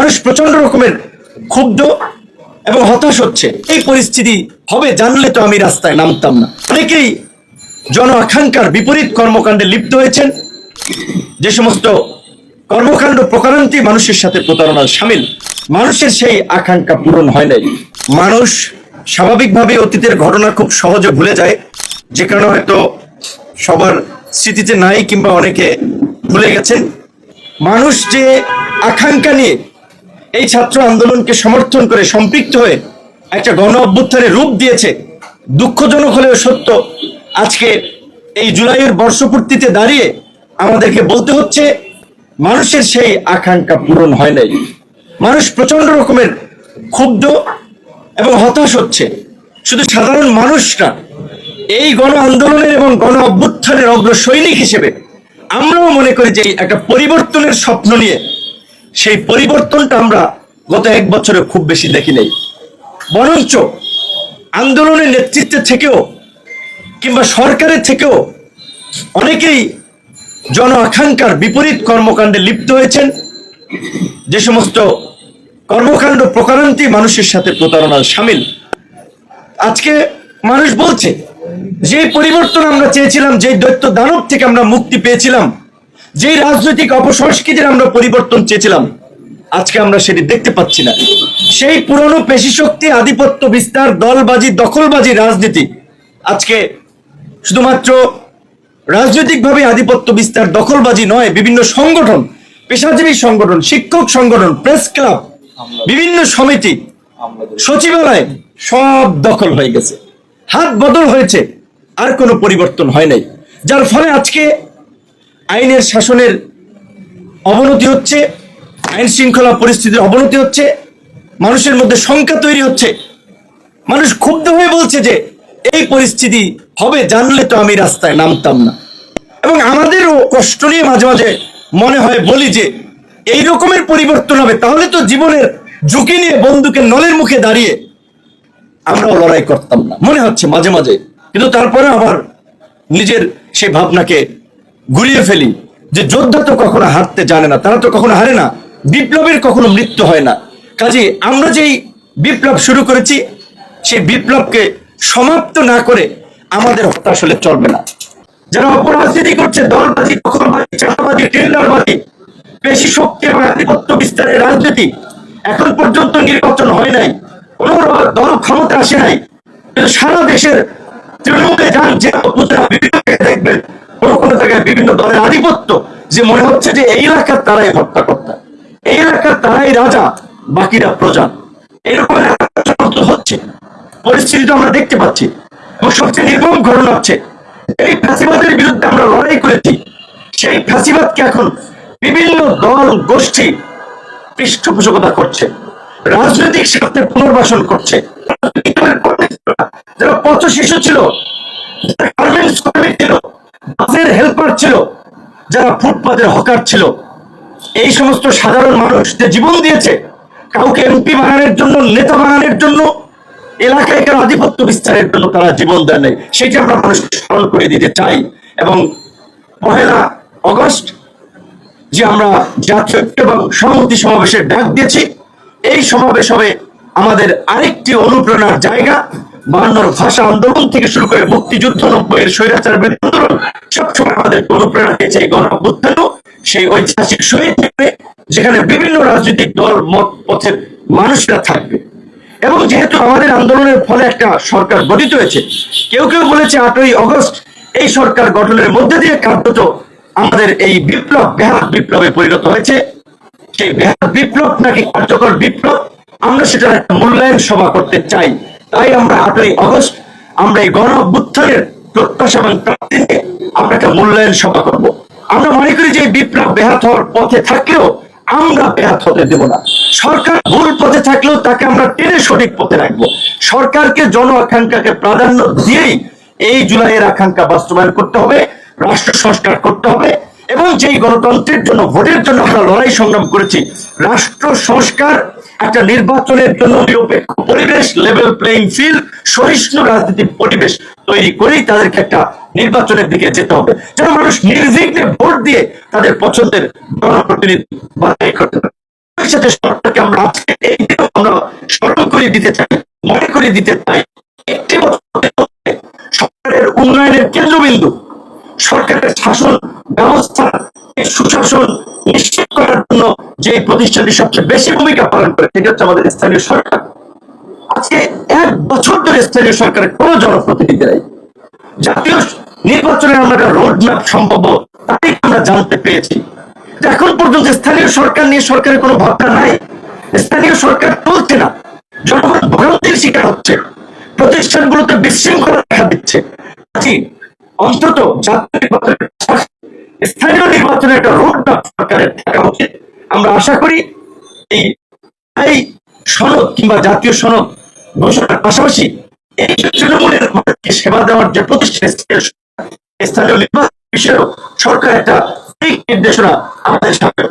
মানুষ প্রচণ্ড রকমের ক্ষুব্ধ এবং হতাশ হচ্ছে। এই পরিস্থিতি হবে জানলে তো আমি রাস্তায় নামতাম না। অনেকেই জন আকাঙ্ক্ষার বিপরীত কর্মকাণ্ডে লিপ্ত হয়েছেন। যে সমস্ত কর্মকাণ্ড প্রকারান্তি মানুষের সাথে প্রতারণার সামিল। মানুষের সেই আকাঙ্ক্ষা পূরণ হয় নাই। মানুষ স্বাভাবিকভাবে অতীতের ঘটনা খুব সহজে ভুলে যায়। যে কারণে হয়তো সবার স্মৃতিতে নাই কিংবা অনেকে ভুলে গেছেন। মানুষ যে আকাঙ্ক্ষা নিয়ে এই ছাত্র আন্দোলনকে সমর্থন করে সম্পৃক্ত হয়ে একটা গণ অভ্যুত্থানের রূপ দিয়েছে, দুঃখজনক হলেও সত্য। আজকে এই জুলাইয়ের বর্ষপূর্তিতে দাঁড়িয়ে আমাদেরকে বলতে হচ্ছে, মানুষের সেই আকাঙ্ক্ষা পূরণ হয় নাই। মানুষ প্রচণ্ড রকমের ক্ষুব্ধ এবং হতাশ হচ্ছে। শুধু সাধারণ মানুষ না এই গণ আন্দোলনের এবং গণ অভ্যুত্থানের অগ্র সৈনিক হিসেবে আমরাও মনে করি যে একটা পরিবর্তনের স্বপ্ন নিয়ে সেই পরিবর্তনটা আমরা গত এক বছরে খুব বেশি দেখি নাই। বরঞ্চ আন্দোলনের নেতৃত্বে থেকেও কিংবা সরকারের থেকেও অনেকেই জন আকাঙ্ক্ষার বিপরীত কর্মকাণ্ডে লিপ্ত হয়েছেন। যে সমস্ত কর্মকাণ্ড প্রকারান্তি মানুষের সাথে প্রতারণার সামিল। আজকে মানুষ বলছে, যে পরিবর্তন আমরা চেয়েছিলাম, যে দৈত্য দানব থেকে আমরা মুক্তি পেয়েছিলাম যেই রাজনৈতিক অপসংস্কৃতির আমরা পরিবর্তন চেয়েছিলাম আজকে আমরা সেটি দেখতে পাচ্ছি না। সেই পুরনো পেশি শক্তি আধিপত্য বিস্তার দলবাজি দখলবাজি রাজনীতি আজকে শুধুমাত্র রাজনৈতিকভাবে আধিপত্য বিস্তার দখলবাজি নয় বিভিন্ন সংগঠন পেশাজীবী সংগঠন শিক্ষক সংগঠন প্রেস ক্লাব বিভিন্ন সমিতি সচিবালয় সব দখল হয়ে গেছে। হাত বদল হয়েছে আর কোনো পরিবর্তন হয় নাই। যার ফলে আজকে আইনের শাসনের অবনতি হচ্ছে, আইন শৃঙ্খলা পরিস্থিতির অবনতি হচ্ছে, মানুষের মধ্যে শঙ্কা তৈরি হচ্ছে। মানুষ ক্ষুব্ধ হয়ে বলছে যে, এই পরিস্থিতি হবে, জানলে তো আমি রাস্তায় নামতাম না। এবং আমাদেরও কষ্ট নিয়ে মাঝে মাঝে মনে হয় বলি যে, এই রকমের পরিবর্তন হবে, তাহলে তো জীবনের ঝুঁকি নিয়ে বন্দুকের নলের মুখে দাঁড়িয়ে আমরাও লড়াই করতাম না। মনে হচ্ছে মাঝে মাঝে। কিন্তু তারপরে আবার নিজের সেই ভাবনাকে গুলিয়ে ফেলি। যে যোদ্ধা তো কখনো হারতে জানে না, তারা তো কখনো হারে না। বিপ্লবের কখনো মৃত্যু হয় না। কাজে আমরা যেই বিপ্লব শুরু করেছি, সেই বিপ্লবকে সমাপ্ত না করে আমাদের হতাশ হলে চলবে না। যারা অপরাজনীতি করছে, দলবাজি, দখলবাজি, চাঁদাবাজি, টেন্ডারবাজি পেশি শক্তি এবং আধিপত্য বিস্তারের রাজনীতি এখন পর্যন্ত নির্বাচন হয় নাই। কোন দল ক্ষমতা আসে নাই। সারা দেশের তৃণমূলে যান যে দেখবেন কোনো জায়গায় বিভিন্ন দলের আধিপত্য যে মনে হচ্ছে যে এই এলাকার তারাই এই এলাকার তারাই রাজা, বাকিরা প্রজা। এরকম হচ্ছে। পরিস্থিতি তো আমরা দেখতে পাচ্ছি। সবচেয়ে নির্মম ঘটনা হচ্ছে, এই ফাঁসিবাদের বিরুদ্ধে আমরা লড়াই করেছি। সেই ফাঁসিবাদকে এখন বিভিন্ন দল, গোষ্ঠী পৃষ্ঠপোষকতা করছে। রাজনৈতিক স্বার্থে পুনর্বাসন করছে। যারা পথ শিশু ছিল ছিল বাসের হেল্পার ছিল, যারা ফুটপাতের হকার ছিল। এই সমস্ত সাধারণ মানুষ যে জীবন দিয়েছে, কাউকে এমপি বানানোর জন্য, নেতা বানানোর জন্য, এলাকায় কেন আধিপত্য বিস্তারের জন্য তারা জীবন দেয় নাই, সেটা আমরা মানুষকে স্মরণ করে দিতে চাই। এবং পহেলা অগস্ট, যে আমরা জাতীয় এবং সংহতি সমাবেশের ডাক দিয়েছি, এই সমাবেশ হবে আমাদের আরেকটি অনুপ্রেরণার জায়গা। ভাষা আন্দোলন থেকে শুরু করে মুক্তিযুদ্ধ স্বৈরাচার আন্দোলন সবসময় আমাদের অনুপ্রেরণা দিয়েছে এই সেই ঐতিহাসিক শহীদ থাকবে যেখানে বিভিন্ন রাজনৈতিক দল, মত, পথের মানুষরা থাকবে। এবং যেহেতু আমাদের আন্দোলনের ফলে একটা সরকার গঠিত হয়েছে, কেউ কেউ বলেছে আটই অগস্ট এই সরকার গঠনের মধ্যে দিয়ে কার্যত আমাদের এই বিপ্লব বেহাত বিপ্লবে পরিণত হয়েছে। সেই বেহাত বিপ্লব নাকি কার্যকর বিপ্লব, আমরা সেটার একটা মূল্যায়ন সভা করতে চাই। তাই আমরা আটই অগস্ট আমরা এই গণ প্রত্যাশা এবং প্রাপ্তি নিয়ে আমরা একটা মূল্যায়ন সভা করব। আমরা মনে করি যে বিপ্লব বেহাত হওয়ার পথে থাকলেও আমরা ব্যাহত হতে দেব না। সরকার ভুল পথে থাকলেও তাকে আমরা টেনে সঠিক পথে রাখব। সরকারকে জন আকাঙ্ক্ষাকে প্রাধান্য দিয়েই এই জুলাইয়ের আকাঙ্ক্ষা বাস্তবায়ন করতে হবে, রাষ্ট্র সংস্কার করতে হবে এবং যেই গণতন্ত্রের জন্য, ভোটের জন্য আমরা লড়াই সংগ্রাম করেছি, রাষ্ট্র সংস্কার একটা নির্বাচনের জন্য নিরপেক্ষ পরিবেশ লেভেল প্লেইং ফিল্ড সহিষ্ণু রাজনীতির পরিবেশ তৈরি করেই তাদেরকে একটা নির্বাচনের দিকে যেতে হবে। যেন মানুষ নির্বিঘ্নে ভোট দিয়ে তাদের পছন্দের জনপ্রতিনিধি করতে পারে। আমরা করে দিতে চাই, মনে করে দিতে চাই, একটি সরকারের উন্নয়নের কেন্দ্রবিন্দু, সরকারের শাসন ব্যবস্থা সুশাসন নিশ্চিত করার জন্য যে প্রতিষ্ঠানটি সবচেয়ে বেশি ভূমিকা পালন করে, সেটা হচ্ছে আমাদের স্থানীয় সরকার। আজকে এক বছর ধরে স্থানীয় সরকারের কোনো জনপ্রতিনিধি নেই। জাতীয় নির্বাচনে আমরা একটা রোড ম্যাপ সম্ভব, তাই আমরা জানতে পেরেছি। এখন পর্যন্ত স্থানীয় সরকার নিয়ে সরকারের কোনো ভাবনা নাই। স্থানীয় সরকার চলছে না। জনগণ ভ্রান্তির শিকার হচ্ছে। প্রতিষ্ঠানগুলোতে বিশৃঙ্খলা দেখা দিচ্ছে। অন্তত জাতীয় নির্বাচনের স্থানীয় নির্বাচনের একটা রোডম্যাপ সরকারের থাকা উচিত। আমরা আশা করি এই এই সনদ কিংবা জাতীয় সনদ ঘোষণার পাশাপাশি এই তৃণমূলের মানুষকে সেবা দেওয়ার যে প্রতিষ্ঠান স্থানীয় নির্বাচন বিষয়েও সরকার একটা নির্দেশনা আমাদের সামনে